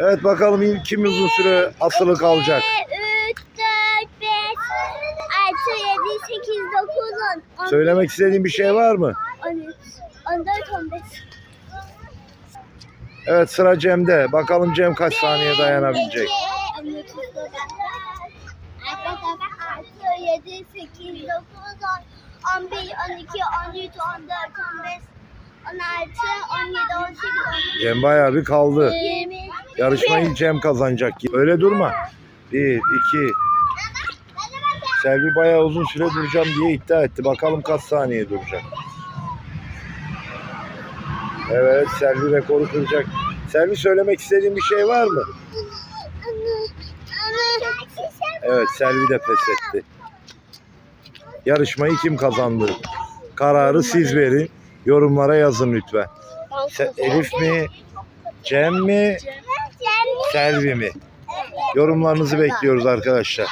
Evet bakalım kim uzun süre asılı kalacak. 3, 4, 5, 6, 7, 8, 9, 10, 11, Söylemek istediğin bir şey var mı? 13, 14, 15. Evet sıra Cem'de. Bakalım Cem kaç saniye dayanabilecek. 6, 7, 8, 9, 10, 11, 12, 13, 14, 15, 16, 17, 18, 19, Cem bayağı bir kaldı. 20. Yarışmayı Cem kazanacak gibi. Öyle durma. Bir, iki. Selvi bayağı uzun süre duracağım diye iddia etti. Bakalım kaç saniye duracak. Evet Selvi rekoru kıracak. Selvi söylemek istediğin bir şey var mı? Evet Selvi de pes etti. Yarışmayı kim kazandı? Kararı siz verin. Yorumlara yazın lütfen. Se- Elif mi? Cem mi? Selvi mi? Yorumlarınızı bekliyoruz arkadaşlar.